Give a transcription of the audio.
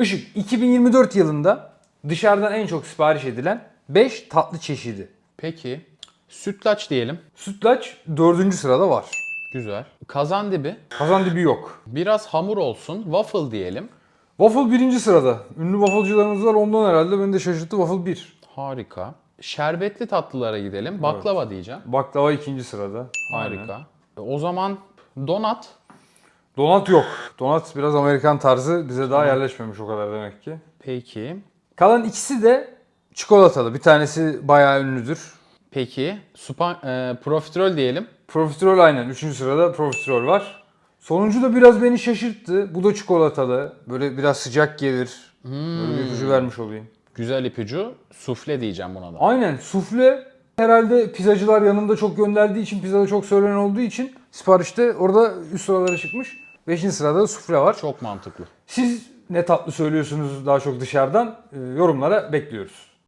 Işık 2024 yılında dışarıdan en çok sipariş edilen 5 tatlı çeşidi. Peki. Sütlaç diyelim. Sütlaç 4. sırada var. Güzel. Kazandibi. Kazandibi yok. Biraz hamur olsun. Waffle diyelim. Waffle 1. sırada. Ünlü wafflecılarımız var ondan herhalde beni de şaşırttı Waffle 1. Harika. Şerbetli tatlılara gidelim. Baklava diyeceğim. Baklava 2. sırada. Harika. Aynen. O zaman donat. Donat yok. Donat biraz Amerikan tarzı bize daha yerleşmemiş o kadar demek ki. Peki. Kalan ikisi de çikolatalı. Bir tanesi bayağı ünlüdür. Peki. Supa, e, profiterol diyelim. Profiterol aynen. Üçüncü sırada profiterol var. Sonuncu da biraz beni şaşırttı. Bu da çikolatalı. Böyle biraz sıcak gelir. Böyle bir ipucu vermiş olayım. Güzel ipucu. Sufle diyeceğim buna da. Aynen. Sufle herhalde pizzacılar yanında çok gönderdiği için pizzada çok söylenen olduğu için siparişte orada üst sıralara çıkmış. Beşinci sırada da sufle var. Çok mantıklı. Siz ne tatlı söylüyorsunuz daha çok dışarıdan? Ee, yorumlara bekliyoruz.